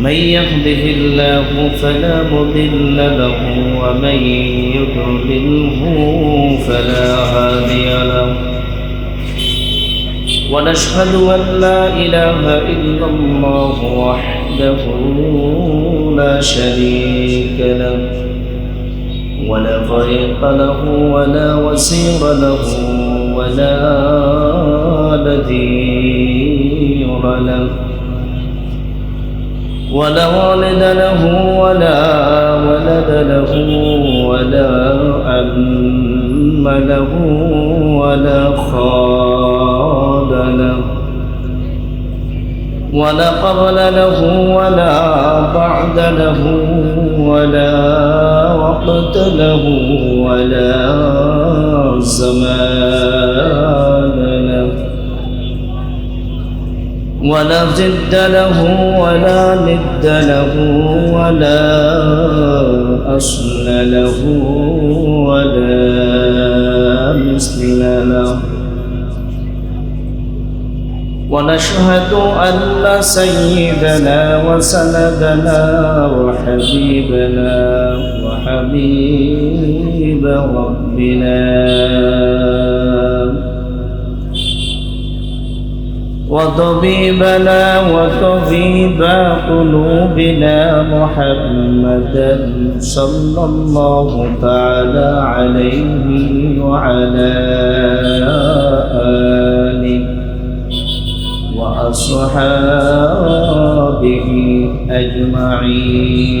من يهده الله فلا مضل له ومن يضلله فلا هادي له. ونشهد أن لا إله إلا الله وحده لا شريك له ولا طريق له ولا وسير له ولا نذير له. ولا والد له ولا ولد له ولا أم له ولا خال له ولا قبل له ولا بعد له ولا وقت له ولا زمان. ولا جد له ولا ند له ولا أصل له ولا مثل له. ونشهد أن سيدنا وسندنا وحبيبنا وحبيب ربنا. وطبيبنا وطبيب قلوبنا محمدا صلى الله تعالى عليه وعلى آله وأصحابه أجمعين.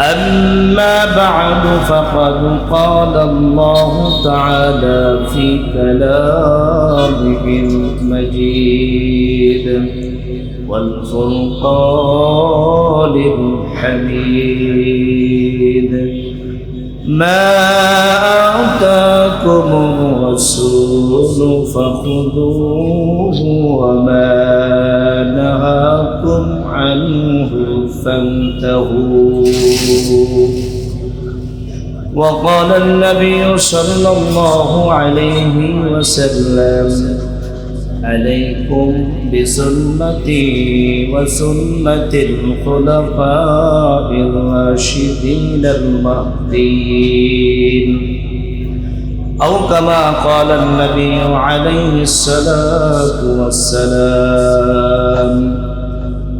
أما بعد فقد قال الله تعالى في كلامه المجيد والفرقان الحميد. ما آتاكم الرسول فخذوه وما نهاكم عنه فانتهوا. وقال النبي صلى الله عليه وسلم عليكم بسنتي وسنة الخلفاء الراشدين المهديين. أو كما قال النبي عليه الصلاة والسلام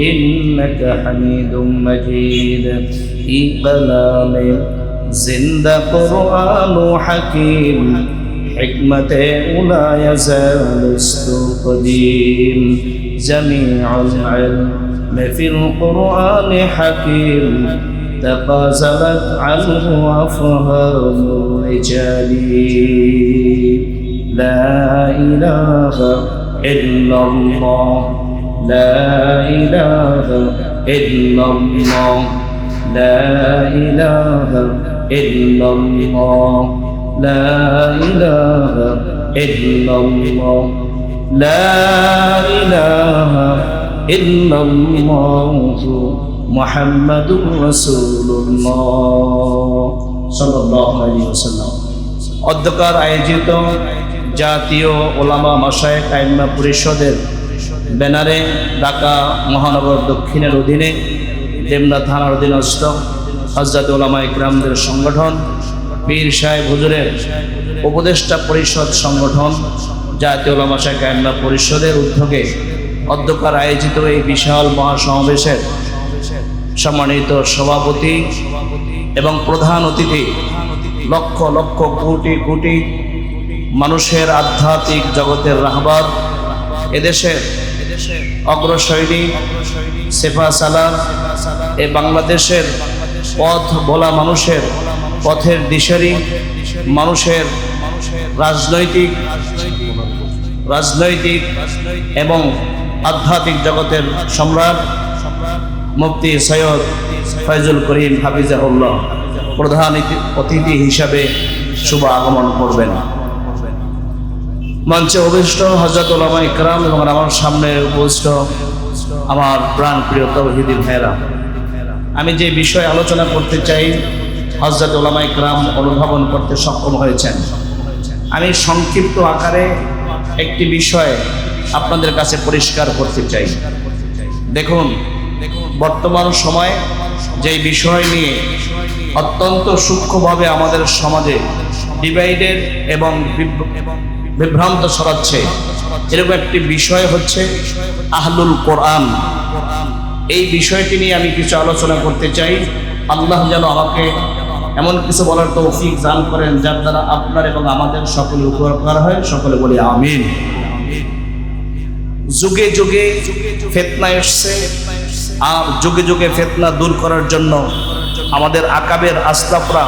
إنك حميد مجيد. في كلام زند قرآن حكيم. حكمة لا يزال یزال جميع العلم في القرآن حكيم. تقازلت عنه أفهام الرجال لا إله إلا الله. لا إله إلا الله لا إله إلا الله لا إله إلا الله لا إله إلا الله محمد رسول الله صلى الله عليه وسلم অধ্যকার আয়োজিত জাতীয় ওলামা মাসায় আইমা পরিষদের ব্যানারে ঢাকা মহানগর দক্ষিণের অধীনে দেমনা থানার অধীনস্থ হজরত ওলামা ইকরামদের সংগঠন, পীর সাহেব হুজুরের উপদেষ্টা পরিষদ সংগঠন, জাতীয় ওলামা শাহ আইমা পরিষদের উদ্যোগে অধ্যকার আয়োজিত এই বিশাল মহাসমাবেশের সম্মানিত সভাপতি এবং প্রধান অতিথি লক্ষ লক্ষ কোটি কোটি মানুষের আধ্যাত্মিক জগতের রাহবাদ, এদেশের অগ্রশৈলী সেফা সালাম এ বাংলাদেশের পথ বলা মানুষের পথের দিশারি মানুষের রাজনৈতিক রাজনৈতিক এবং আধ্যাত্মিক জগতের সম্রাট মুফতি সৈয়দ ফয়জুল করিম হাফিজাহুল্লাহ প্রধান অতিথি হিসাবে শুভ আগমন করবেন। মঞ্চে অভিষ্ট হজরত ওলামা ইকরাম এবং আমার সামনে উপস্থিত আমার প্রাণ প্রিয় তৌহিদি ভাইরা আমি যে বিষয়ে আলোচনা করতে চাই হজরত ওলামা ইকরাম অনুধাবন করতে সক্ষম হয়েছেন। আমি সংক্ষিপ্ত আকারে একটি বিষয় আপনাদের কাছে পরিষ্কার করতে চাই। দেখুন, বর্তমান সময়ে যেই বিষয় নিয়ে অত্যন্ত সূক্ষ্মভাবে আমাদের সমাজে ডিভাইডেড এবং বিভ্রান্ত ছড়াচ্ছে। এরকম একটি বিষয় হচ্ছে আহলুল কোরআন। এই বিষয়টি নিয়ে আমি কিছু আলোচনা করতে চাই। আল্লাহ যেন আমাকে এমন কিছু বলার তৌফিক দান করেন যার দ্বারা আপনার এবং আমাদের সকলে উপকার হয়। সকলে বলি আমিন। যুগে যুগে ফেতনা এসছে আর যুগে যুগে ফেতনা দূর করার জন্য আমাদের আকাবের আস্তাফরা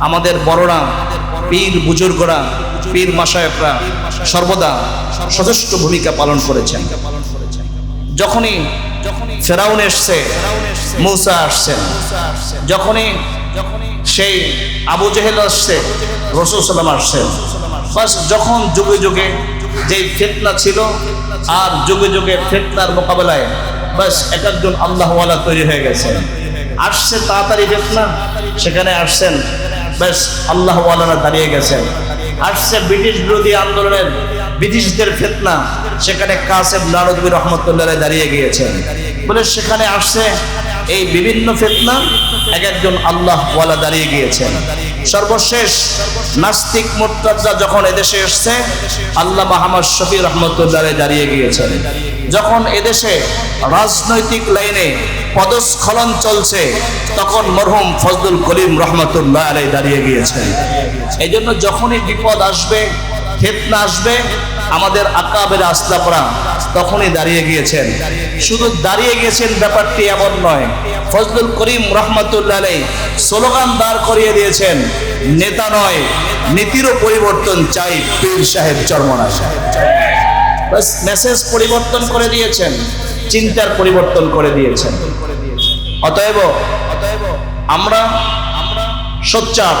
আমাদের বড়রা পীর বুজুর্গরা, পীর মাসায়করা সর্বদা সচেষ্ট ভূমিকা পালন করেছেন। যখনই ফেরাউন এসছে, মৌসা আসছেন যখনই সেই আবু জেহেল আসছে, রসুল সাল্লাম আসছেন যখন যুগে যুগে যেই ফেতনা ছিল আর যুগে যুগে ফেতনার মোকাবেলায় বাস এক একজন আল্লাহওয়ালা তৈরি হয়ে গেছে আসছে তাড়াতাড়ি ফেতনা, সেখানে আসছেন বেশ আল্লাহওয়ালারা দাঁড়িয়ে গেছেন। আসছে ব্রিটিশ বিরোধী আন্দোলনের ব্রিটিশদের ফেতনা। সেখানে কাসেম নারদবী রহমতুল্লাহ দাঁড়িয়ে গিয়েছেন। বলে সেখানে আসছে এই বিভিন্ন ফেতনা, এক একজন আল্লাহ ওয়ালা দাঁড়িয়ে গিয়েছেন। সর্বশেষ নাস্তিক মোর্তাজা যখন এদেশে এসছে আল্লাহ মাহমদ শফি রহমতুল্লাহ দাঁড়িয়ে গিয়েছেন। যখন এদেশে রাজনৈতিক লাইনে পদস্খলন চলছে, তখন মরহুম ফজলুল করিম রহমতুল্লাহ আলাই দাঁড়িয়ে গিয়েছেন। এই জন্য যখনই বিপদ আসবে, ফেতনা আসবে, আমাদের আকাবের আস্তা পড়া তখনই দাঁড়িয়ে গিয়েছেন। শুধু দাঁড়িয়ে গিয়েছেন ব্যাপারটি এমন নয়, ফজলুল করিম রহমতুল্লাহ আলাই স্লোগান দাঁড় করিয়ে দিয়েছেন, নেতা নয়, নীতিরও পরিবর্তন চাই পীর সাহেব চরমনা সাহেব। মেসেজ পরিবর্তন করে দিয়েছেন। চিন্তার পরিবর্তন করে দিয়েছেন। অতএব আমরা সোচ্চার।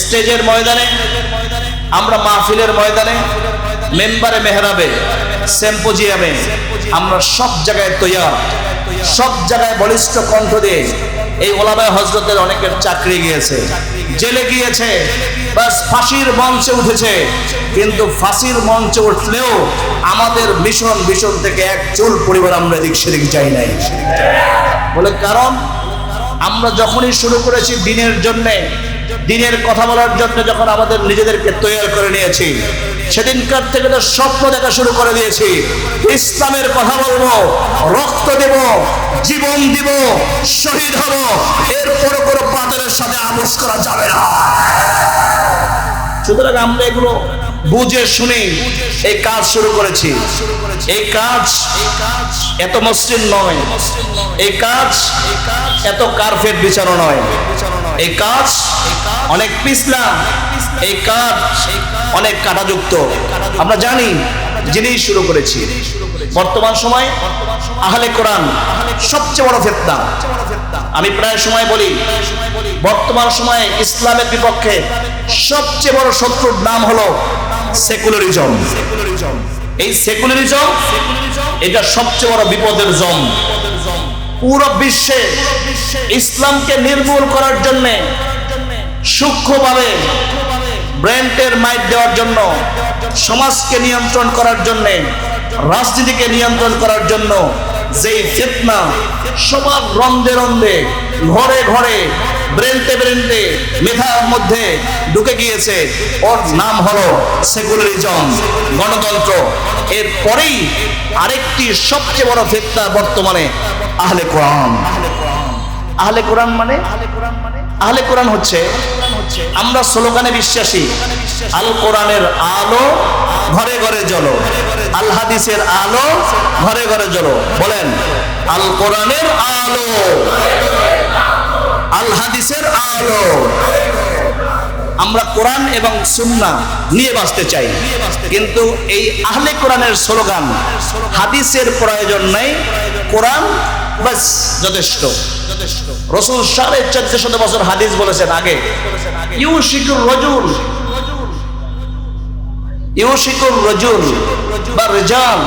স্টেজের ময়দানে, আমরা মাহফিলের ময়দানে, মেম্বারে মেহরাবে সেম্পোজিয়ামে আমরা সব জায়গায় তৈয়ার। সব জায়গায় বলিষ্ঠ কণ্ঠ দিয়ে এই ওলামায় হজরতের অনেকের চাকরি গিয়েছে। জেলে গিয়েছে। বাস ফাঁসির মঞ্চে উঠেছে। কিন্তু ফাঁসির মঞ্চে উঠলেও আমাদের মিশন মিশন থেকে এক চুল পরিবার আমরা এদিক সেদিক যাই নাই। বলে কারণ, আমরা যখনই শুরু করেছি দিনের জন্যে দিনের কথা বলার জন্য যখন আমাদের নিজেদেরকে তৈরি করে নিয়েছি, সেদিনকার থেকে তো স্বপ্ন দেখা শুরু করে দিয়েছি। ইসলামের কথা বলব, রক্ত দেব, জীবন দিব, শহীদ হব এরপর কোনো পাথরের সাথে আমস করা যাবে না। সুতরাং আমরা এগুলো বুঝে শুনে এই কাজ শুরু করেছি। এই কাজ এত মসৃণ নয়। এই কাজ এত কার্পেট বিছানো নয়। এই কাজ অনেক পিছলা। এই কাজ অনেক কাটাযুক্ত। আমরা জানি যিনি শুরু করেছি। বর্তমান সময় আহলে কোরআন সবচেয়ে বড় ফেতনা। আমি প্রায় সময় বলি, বর্তমান সময়ে ইসলামের বিপক্ষে সবচেয়ে বড় শত্রুর নাম হলো সেকুলারিজম এই সেকুলারিজম এটা সবচেয়ে বড় বিপদের জম। পুরো বিশ্বে ইসলামকে নির্মূল করার জন্য সূক্ষ্মভাবে ব্র্যান্ডের মাইট দেওয়ার জন্য সমাজকে নিয়ন্ত্রণ করার জন্য রাজনীতিকে নিয়ন্ত্রণ করার জন্য যেই ফিতনা সবার রন্ধে রন্ধে ঘরে ঘরে ব্রেনতে ব্রেনতে মেধার মধ্যে ঢুকে গিয়েছে। ওর নাম হলো সেকুলারিজম, গণতন্ত্র। এর পরেই আরেকটি সবচেয়ে বড় ফিতনা বর্তমানে আহলে কোরআন। আহলে কোরআন মানে? আহলে কোরআন হচ্ছে, আমরা স্লোগানে বিশ্বাসী। আল কোরআনের আলো ঘরে ঘরে জ্বলো। আল হাদিসের আলো ঘরে ঘরে জ্বলো। বলেন, আল কোরআনের আলো। আল হাদিসের আলো। আমরা কোরআন এবং সুন্না নিয়ে বাঁচতে চাই। কিন্তু এই আহলে কোরআনের স্লোগান, হাদিসের প্রয়োজন নেই, কোরআন বাস যথেষ্ট। রসুল সাড়ে চোদ্দ শত বছর হাদিস বলেছেন আগে ইউ শিকুর রজুল ইউ শিকুর রজুল বা রেজাল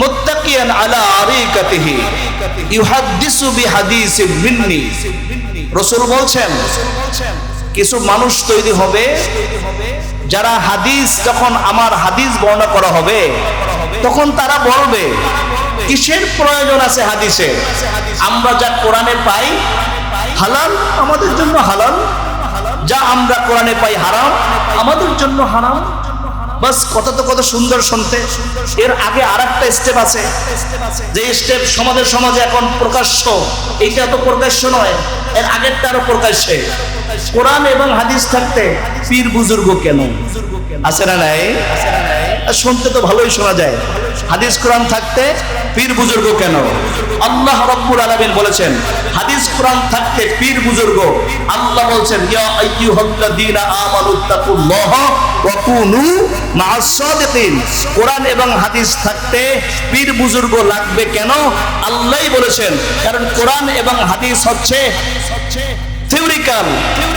মুত্তাকিয়ান আলা আরিকাতিহি। ইউহাদ্দিসু বিহাদিসি মিন্নি। রসুল বলছেন, কিছু মানুষ তৈরি হবে যারা হাদিস যখন আমার হাদিস বর্ণনা করা হবে, তখন তারা বলবে, কিসের প্রয়োজন আছে হাদিসে? আমরা যা কোরআনে পাই হালাল, আমাদের জন্য হালাল। যা আমরা কোরআনে পাই হারাম, আমাদের জন্য হারাম। বাস, কথা তো কত সুন্দর শুনতে। এর আগে আর একটা স্টেপ আছে। যে স্টেপ সমাজের সমাজে এখন প্রকাশ্য এইটা তো প্রকাশ্য নয়, এর আগেরটা আরও প্রকাশ্যে। কোরআন এবং হাদিস থাকতে পীর বুজুর্গ কেন? আছে না নাই? শুনতে তো ভালোই শোনা যায়। হাদিস কোরআন থাকতে পীর বুজুর্গ কেন? আল্লাহ রব্বুল আলামিন বলেছেন, হাদিস কোরআন থাকতে পীর বুজুর্গ, আল্লাহ বলছেন, ইয়া আইয়ুহাল্লাযীনা আমানুত্তাকুল্লাহ ওয়া কুনু মা'আস কোরআন এবং হাদিস থাকতে পীর বুজুর্গ লাগবে কেন? আল্লাহই বলেছেন, কারণ কোরআন এবং হাদিস হচ্ছে থিওরিক্যাল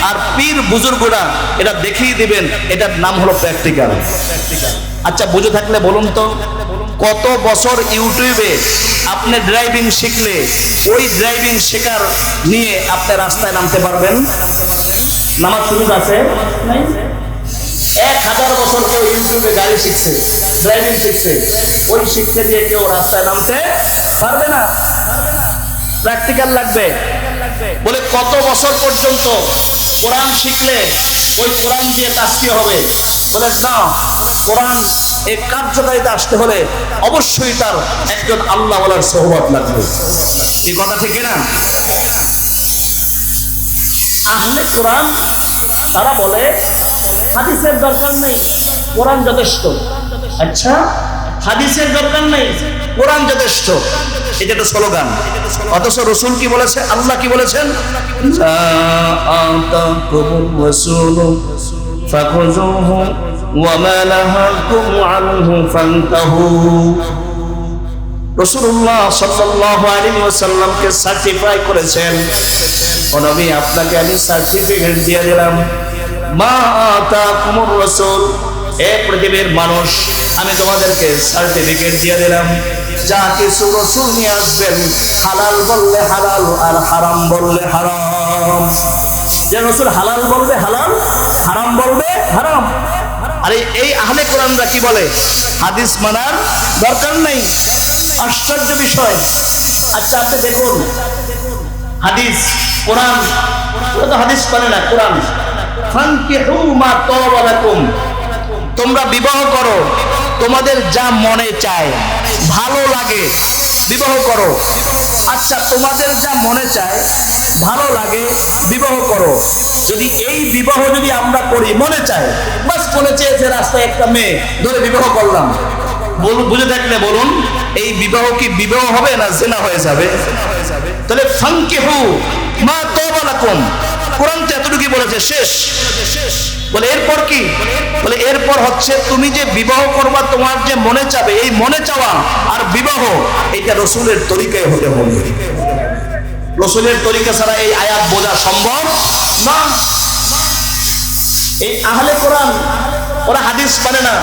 আর পীর বুজুর্গরা এটা দেখিয়ে দিবেন, এটার নাম হলো প্র্যাকটিক্যাল আচ্ছা বুঝে থাকলে বলুন তো, কত বছর ইউটিউবে আপনি ড্রাইভিং শিখলে, ওই ড্রাইভিং শেখার নিয়ে আপনি রাস্তায় নামতে পারবেন? নামার সুযোগ আছে? এক হাজার বছর কেউ ইউটিউবে গাড়ি শিখছে ড্রাইভিং শিখছে, ওই শিক্ষা দিয়ে কেউ রাস্তায় নামতে পারবে না। প্র্যাকটিক্যাল লাগবে। বলে কত বছর পর্যন্ত কোরআন শিখলে ওই কোরআন দিয়ে কাজটি হবে? বলে, না, কোরআন এই কার্যকারিতা আসতে হলে অবশ্যই তার একজন আল্লাহ বলার সহবাদ লাগবে। এই কথা ঠিক না আহলে কোরআন তারা বলে, হাদিসের দরকার নেই। কোরআন যথেষ্ট। আচ্ছা হাদিসের দরকার নেই। কোরআন যথেষ্ট। এটা একটা স্লোগান। অথচ রসুল কি বলেছে? আল্লাহ কি বলেছেন? রসুল্লাহ ওয়াসাল্লামকে সার্টিফাই করেছেন। নবী আপনাকে আমি সার্টিফিকেট দিয়ে দিলাম। মা আতাকুমুর রাসূল এ পৃথিবীর মানুষ, আমি তোমাদেরকে সার্টিফিকেট দিয়ে দিলাম। যা কিছু রসুল নিয়ে আসবেন, হালাল বললে হালাল আর হারাম বললে হারাম। যে রসুল হালাল বলবে হালাল, হারাম বলবে হারাম। আরে এই আহলে কোরআনরা কি বলে? হাদিস মানার দরকার নেই। আশ্চর্য বিষয়। আচ্ছা আপনি দেখুন। হাদিস, কোরআন। ওরা তো হাদিস মানে না, কোরআন। ফানকিহু মা তাবা লাকুম। তোমরা বিবাহ করো। তোমাদের যা মনে চায়, ভালো লাগে, বিবাহ করো। আচ্ছা তোমাদের যা মনে চায়, ভালো লাগে, বিবাহ করো। যদি এই বিবাহ যদি আমরা করি, মনে চায়, বাস মনে চেয়েছে রাস্তায় একটা মেয়ে, ধরে বিবাহ করলাম। বুঝে থাকলে বলুন, এই বিবাহ কি বিবাহ হবে না জেনা হয়ে যাবে? তাহলে ফাঙ্কি হু মা তোবালাকুম কোরআন তো এতটুকুই বলেছে, শেষ। বলে, এরপর কি? বলে, এরপর হচ্ছে তুমি যে বিবাহ করবা, তোমার যে মনে চাবে, এই মনে চাওয়া আর বিবাহ, এটা রসুলের তরিকায় হতে হবে। রসুলের তরিকা ছাড়া এই আয়াত বোঝা সম্ভব না। এই আহলে কোরআন, ওরা হাদিস মানে না।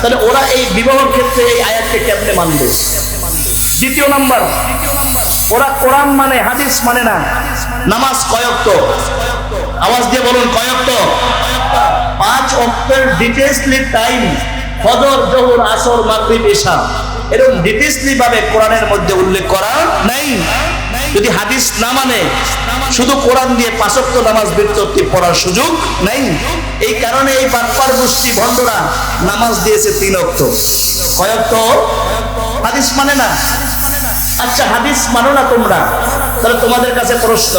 তাহলে ওরা এই বিবাহের ক্ষেত্রে এই আয়াতকে কেমনে মানবে? দ্বিতীয় নাম্বার ওরা কোরআন মানে হাদিস মানে না। নামাজ কয়ক্ত আওয়াজ দিয়ে বলুন কয়ক্ত পাঁচ অক্টের ডিটেলসলি টাইম ফজর, জহুর, আসর, মাগরিব ঈশা এরকম ডিটেলসলি ভাবে কোরআনের মধ্যে উল্লেখ করা নাই। যদি হাদিস না মানে শুধু কোরআন দিয়ে পাঁচক্ত নামাজ বৃত্তি পড়ার সুযোগ নাই। এই কারণে এই বাটপার গোষ্ঠী ভণ্ডরা নামাজ দিয়েছে তিন অক্ত কয়ক্ত হাদিস মানে না। আচ্ছা হাদিস মানো না তোমরা? তাহলে তোমাদের কাছে প্রশ্ন।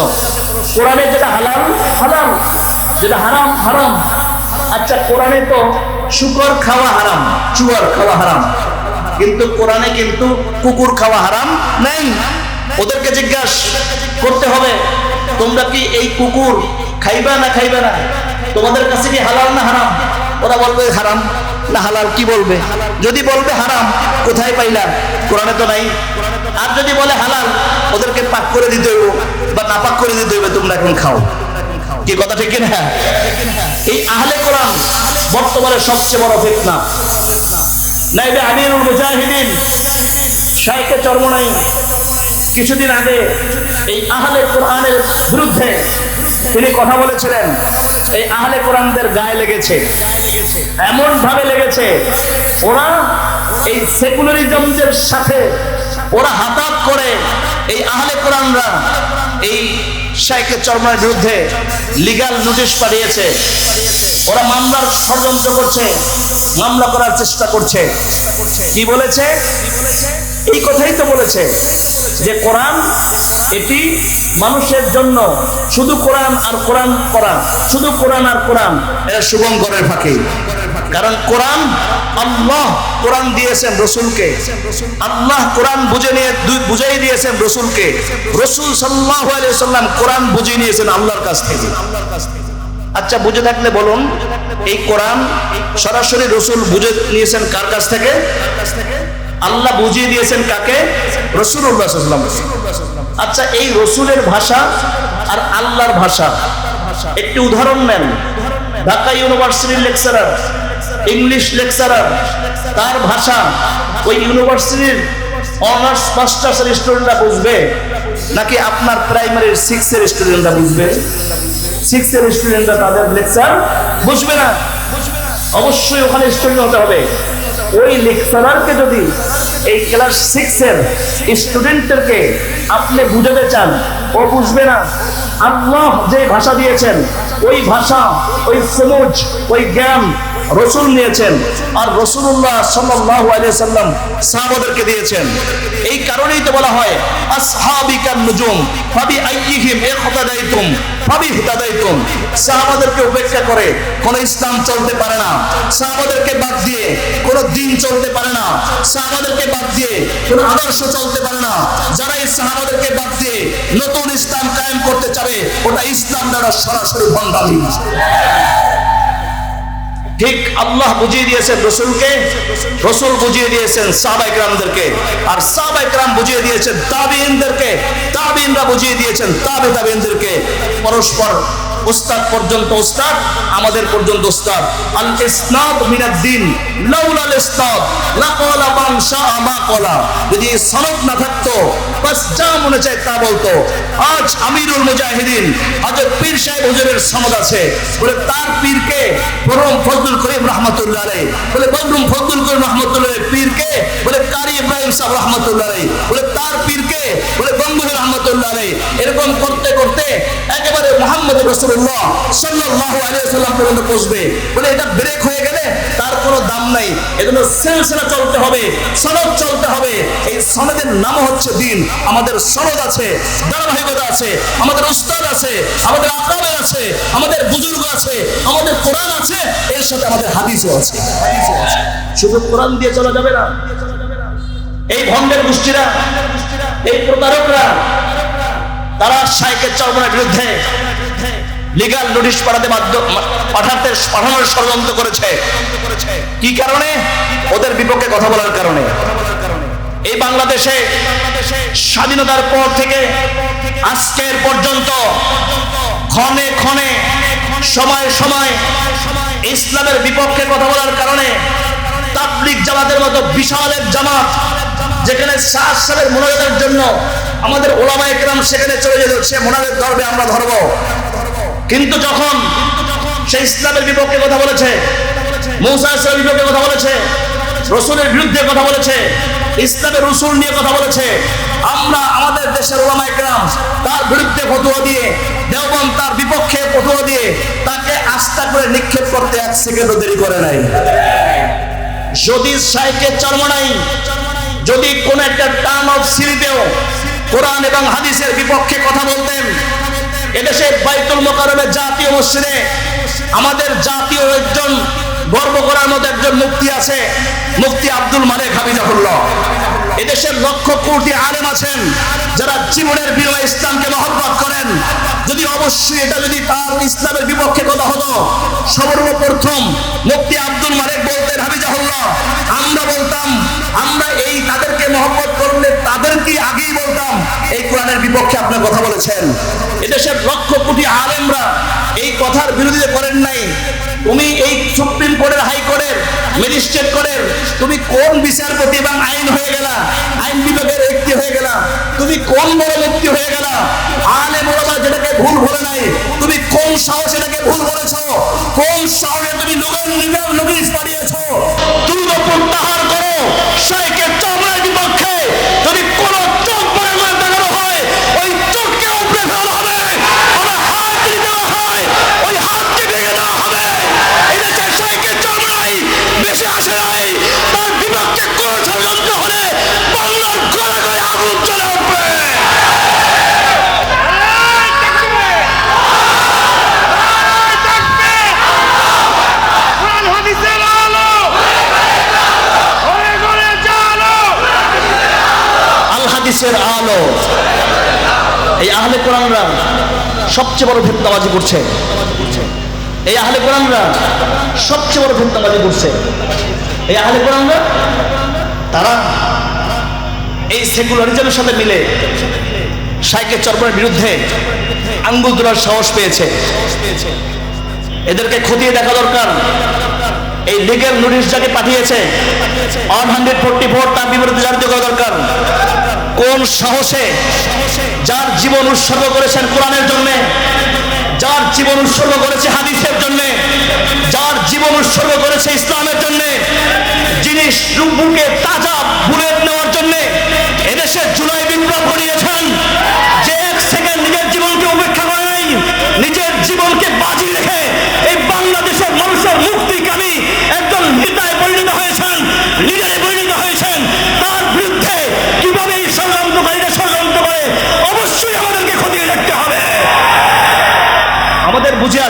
কোরআনে যেটা হালাল হালাল। যেটা হারাম হারাম। আচ্ছা কোরআনে তো শুকর খাওয়া হারাম, চুয়ার খাওয়া হারাম। কিন্তু কোরআনে কিন্তু কুকুর খাওয়া হারাম নাই। ওদেরকে জিজ্ঞাসা করতে হবে, তোমরা কি এই কুকুর খাইবা না খাইবা না? তোমাদের কাছে কি হালাল না হারাম? ওরা বলবে হারাম। না হালাল, কি বলবে? যদি বলবে হারাম, কোথায় পাইলা? কোরআনে তো নাই। আর যদি বলে হালাল, ওদেরকে পাক করে দিতে হইব, বা না পাক করে দিতে হইবে, তোমরা এখন খাও। কি কথা ঠিক না এই আহলে কোরআন বর্তমানে সবচেয়ে বড় ফিতনা। নাইবে আমিরুল মুজাহিদিন, শাইখে চরমনাই, কিছুদিন আগে এই আহলে কোরআনের বিরুদ্ধে তিনি কথা বলেছিলেন। এই আহলে কোরআনদের গায়ে লেগেছে। এমন ভাবে লেগেছে, ওরা এই সেকুলারিজমদের সাথে ওরা হাতাত করে এই আহলে কোরআনরা এই শাইখে চরমার বিরুদ্ধে লিগাল নোটিশ পাঠিয়েছে। ওরা মামলার ষড়যন্ত্র করছে, মামলা করার চেষ্টা করছে। কি বলেছে কি বলেছে? এই কথাই তো বলেছে যে কোরআন এটি মানুষের জন্য শুধু কোরআন আর কোরআন কোরআন শুধু কোরআন আর কোরআন। এটা শুভঙ্করের ফাঁকে। কারণ কোরআন আল্লাহ কোরআন দিয়েছেন রসুলকে। আল্লাহ কোরআন বুঝে নিয়ে বুঝাই দিয়েছেন রসুলকে। রসুল সাল্লাহ সাল্লাম কোরআন বুঝিয়ে নিয়েছেন আল্লাহর কাছ থেকে। আচ্ছা বুঝে থাকলে বলুন, এই কোরআন সরাসরি রসুল বুঝে নিয়েছেন কার কাছ থেকে কার কাছ থেকে? আল্লাহ বুঝিয়ে দিয়েছেন কাকে? রসুল্লাহ আচ্ছা এই রসুলের ভাষা আর আল্লাহর ভাষা। একটি উদাহরণ নেন। ঢাকা ইউনিভার্সিটির লেকচারার, ইংলিশ লেকচারার, তার ভাষা ওই ইউনিভার্সিটির অনার্স মাস্টার্সের স্টুডেন্টরা বুঝবে নাকি আপনার প্রাইমারির সিক্সের স্টুডেন্টরা বুঝবে? সিক্সের স্টুডেন্টরা তাদের লেকচার বুঝবে না? অবশ্যই ওখানে স্টুডেন্ট হতে হবে। ওই লেকচারারকে যদি এই ক্লাস সিক্সের স্টুডেন্টদেরকে আপনি বুঝাতে চান ও বুঝবে না। আল্লাহ যে ভাষা দিয়েছেন, ওই ভাষা, ওই সমুজ, ওই জ্ঞান রসুল নিয়েছেন। আর রসুল্লাহ সাল্লাহ সাল্লাম সাহাবাদেরকে দিয়েছেন। এই কারণেই তো বলা হয় নুজুম, ফাবি ফাবি সাহাবাদেরকে উপেক্ষা করে কোন ইসলাম চলতে পারে না। সাহাবাদেরকে বাদ দিয়ে কোন দিন চলতে পারে না। সাহাবাদেরকে বাদ দিয়ে কোন আদর্শ চলতে পারে না। যারা এই সাহাবাদেরকে বাদ দিয়ে নতুন ইসলাম কায়েম করতে চাবে, ওটা ইসলাম দ্বারা সরাসরি ভণ্ডামি ঠিক আল্লাহ বুঝিয়ে দিয়েছেন রসুলকে, রসুল বুঝিয়ে দিয়েছেন সাহাবাই গ্রামদেরকে আর সাহাবাই গ্রাম বুঝিয়ে দিয়েছেন তাবিনদেরকে তাবিনরা বুঝিয়ে দিয়েছেন তাবে তাবিনদেরকে পরস্পর উস্তাদ পর্যন্ত উস্তাদ, আমাদের পর্যন্ত উস্তাদ। আল ইসনাদ মিনাদ্দিন লাউলাল ইসনাদ, লাকালা মান শাআ মা ক্বালা যদি সনদ না থাকতো, বাস যা মনে চায় তা বলতো। আজ আমিরুল মুজাহিদিন আজ পীর সাহেব হুজুরের সনদ আছে। বলে, তার পীরকে বরম ফজলুল করিম রহমাতুল্লাহ আলাইহি। বলে, বদরুম ফজলুল করিম রহমাতুল্লাহ পীরকে? বলে, কারি ইব্রাহিম সাহেব রহমাতুল্লাহ আলাইহি। বলে, তার পীরকে? বলে, গঙ্গুহি রহমাতুল্লাহ আলাইহি। এরকম করতে করতে একেবারে মুহাম্মদ রাসূলুল্লাহ সাল্লাল্লাহু আলাইহি ওয়াসাল্লাম পর্যন্ত পৌঁছবে। বলে এটা ব্রেক হয়ে গেলে তার কোনো দাম নাই। এজন্য সিলসিলা চলতে হবে, সনদ চলতে হবে। এই সনদের নাম হচ্ছে দিন। আমাদের সনদ আছে, ধারাবাহিকতা আছে, আমাদের উস্তাদ আছে, আমাদের আকাবের আছে, আমাদের বুজুর্গ আছে, আমাদের কোরআন আছে, এর সাথে আমাদের হাদিসও আছে। শুধু কোরআন দিয়ে চলা যাবে না। এই ভণ্ডের গোষ্ঠীরা, এই প্রতারকরা, তারা সাইকেল চর্মনের বিরুদ্ধে লিগাল নোটিশ পাঠাতে বাধ্য পাঠাতে পাঠানোর ষড়যন্ত্র করেছে। কি কারণে? ওদের বিপক্ষে কথা বলার কারণে। এই বাংলাদেশে স্বাধীনতার পর থেকে আজকের পর্যন্ত ক্ষণে ক্ষণে, সময় সময় ইসলামের বিপক্ষে কথা বলার কারণে তাবলিক জামাতের মতো বিশাল এক জামাত যেখানে শাহ সাহেবের মোনাজাতের জন্য আমাদের ওলামা একরাম সেখানে চলে যেত সে মোনাজাত ধরবে আমরা ধরবো। কিন্তু যখন সে ইসলামের বিপক্ষে কথা বলেছে বিপক্ষে কথা বলেছে, রসুলের বিরুদ্ধে কথা বলেছে, ইসলামের রসুল নিয়ে কথা বলেছে, আমরা আমাদের দেশের ওলামা তার বিরুদ্ধে ফতুয়া দিয়ে দেওবন তার বিপক্ষে ফতুয়া দিয়ে তাকে আস্থা করে নিক্ষেপ করতে এক সেকেন্ডও দেরি করে নাই। যদি সাইকে চর্ম নাই, যদি কোন একটা টার্ম অফ সিরিতেও কোরআন এবং হাদিসের বিপক্ষে কথা বলতেন এদেশে বাইতুল মোকারমের জাতীয় মসজিদে আমাদের জাতীয় একজন গর্ব করার মতো একজন মুক্তি আছে, মুফতি আব্দুল মালিক হাবিজাহুল্লাহ এদেশের লক্ষ কোটি আলেম আছেন যারা জীবনের বিনিময়ে ইসলামকে মহব্বত করেন। যদি অবশ্যই এটা যদি তার ইসলামের বিপক্ষে কথা হতো, সর্বপ্রথম মুফতি আব্দুল মালিক বলতেন হাবিজাহুল্লাহ আমরা বলতাম, আমরা এই তাদেরকে মহব্বত করলে তাদেরকে আগেই বলতাম, এই কোরআনের বিপক্ষে আপনার কথা বলেছেন। এদেশের লক্ষ কোটি আলেমরা এই কথার বিরোধিতা করেন নাই। তুমি এই সুপ্রিম কোর্টের হাইকোর্টের ম্যাজিস্ট্রেট কোর্টের, তুমি কোন বিচারপতি এবং আইন হয়ে গেলা? আইন বিভাগের ব্যক্তি হয়ে গেলা। তুমি কোন বড় ব্যক্তি হয়ে গেলা? আলে মোলামা যেটাকে ভুল বলে নাই, তুমি কোন সাহস এটাকে ভুল বলেছ? কোন সাহসে তুমি লোকের নিগাম নোটিশ পাঠিয়েছো তুমি প্রত্যাহার করো সাইকে হাদিসের আলো। এই আহলে কোরআনরা সবচেয়ে বড় ফেতনাবাজি করছে। এই আহলে কোরআনরা সবচেয়ে বড় ফেতনাবাজি করছে। এই আহলে কোরআনরা, তারা এই সেকুলারিজমের সাথে মিলে সাইকেল চর্বনের বিরুদ্ধে আঙ্গুল তোলার সাহস পেয়েছে। এদেরকে খতিয়ে দেখা দরকার। এই লিগেল নোটিশ যাকে পাঠিয়েছে ওয়ান হান্ড্রেড ফোরটি ফোর তার বিরুদ্ধে জারিত করা দরকার। কোন সাহসে যার জীবন উৎসর্গ করেছেন কোরআনের জন্য, যার জীবন উৎসর্গ করেছে হাদিসের জন্য, যার জীবন উৎসর্গ করেছে ইসলামের জন্য, যিনি বুকে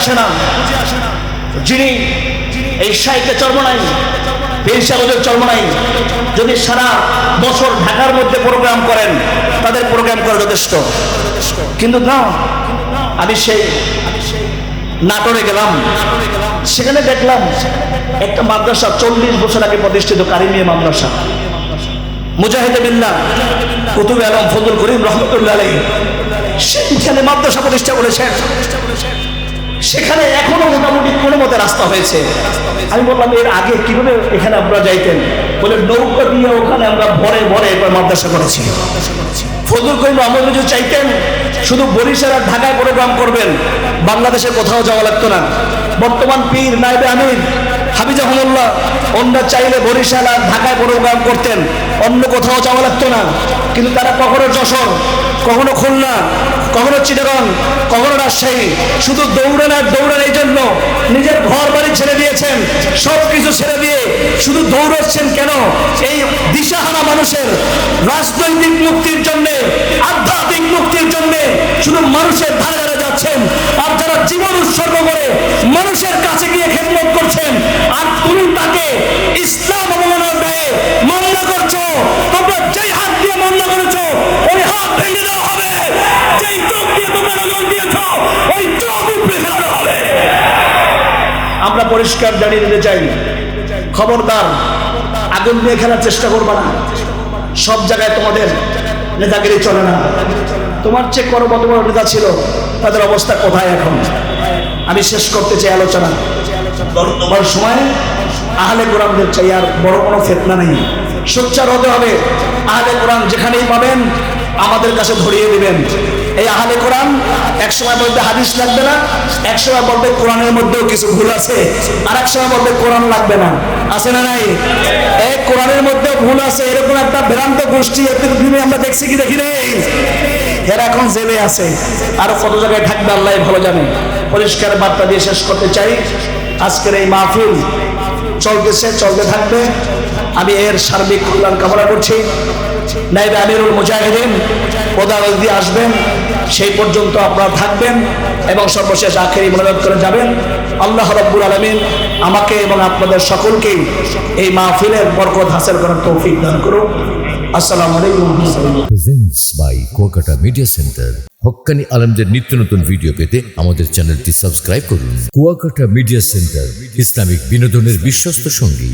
আসে না। যিনি এই সাহিত্যে চর্ম নাই পেনশাগজের চর্ম নাই, যদি সারা বছর ঢাকার মধ্যে প্রোগ্রাম করেন, তাদের প্রোগ্রাম করা যথেষ্ট। কিন্তু না, আমি সেই নাটোরে গেলাম। সেখানে দেখলাম একটা মাদ্রাসা চল্লিশ বছর আগে প্রতিষ্ঠিত, কারিমিয়া মাদ্রাসা। মুজাহিদে বিল্লাহ কুতুব আলম ফজল করিম রহমতুল্লাহ সেইখানে মাদ্রাসা প্রতিষ্ঠা করেছেন। সেখানে এখনও মোটামুটি কোনো মতে রাস্তা হয়েছে। আমি বললাম, এর আগে কীভাবে এখানে আপনারা যাইতেন? বলে, নৌকা দিয়ে ওখানে আমরা ভরে ভরে এবার মাদ্রাসা করেছি। ফজল করিম রহমত যদি চাইতেন, শুধু বরিশাল আর ঢাকায় প্রোগ্রাম করবেন, বাংলাদেশে কোথাও যাওয়া লাগতো না। বর্তমান পীর নাইবে আমির হাবিজাহমুল্লাহ অন্য চাইলে বরিশাল আর ঢাকায় প্রোগ্রাম করতেন, অন্য কোথাও যাওয়া লাগতো না। কিন্তু তারা কখনো যশোর কখনো খুলনা, কখনো চিটাগং, কখনো রাজশাহী। শুধু দৌড়ান আর দৌড়ান এই জন্য নিজের ঘর বাড়ি ছেড়ে দিয়েছেন সব কিছু ছেড়ে দিয়ে শুধু দৌড়াচ্ছেন কেন? এই দিশাহারা মানুষের রাজনৈতিক মুক্তির জন্য পরিষ্কার জানিয়ে দিতে চাই। খবরদার, আগুন নিয়ে খেলার চেষ্টা করবে না। সব জায়গায় তোমাদের নেতাগিরি চলে না। তোমার চেয়ে করো বড় বড় নেতা ছিল, তাদের অবস্থা কোথায় এখন? আমি শেষ করতে চাই আলোচনা। তোমার সময়, আহলে কোরআনদের চাই, আর বড় কোনো ফেতনা নেই। সোচ্চার হতে হবে, আহলে কোরআন যেখানেই পাবেন, আমাদের কাছে ধরিয়ে দিবেন। এই আহলে কোরআন এক সময় বলতে হাদিস লাগবে না এক সময় বলতে কোরআনের মধ্যেও কিছু ভুল আছে আর এক সময় বলতে কোরআন লাগবে না। আছে না নাই? এই কোরআনের মধ্যেও ভুল আছে, এরকম একটা ভ্রান্ত গোষ্ঠী এতদিনে আমরা দেখছি কি দেখি নেই? এরা এখন জেলে আছে, আর কত জায়গায় থাকবে আল্লাহ ভালো জানে। পরিষ্কার বার্তা দিয়ে শেষ করতে চাই, আজকের এই মাহফিল চলতেছে, চলতে থাকবে। আমি এর সার্বিক কল্যাণ কামনা করছি। নাইবে আমিরুল মুজাহিদিন দিয়ে আসবেন, সেই পর্যন্ত আপনারা থাকবেন এবং সর্বশেষ আখেরি মনোযোগ করে যাবেন। আল্লাহ রব্বুল আলমিন আমাকে এবং আপনাদের সকলকেই এই মাহফিলের বরকত হাসিল করার তৌফিক দান করুন। আলমদের নিত্য নতুন ভিডিও পেতে আমাদের চ্যানেলটি সাবস্ক্রাইব করুন। কুয়াকাটা মিডিয়া সেন্টার ইসলামিক বিনোদনের বিশ্বস্ত সঙ্গী।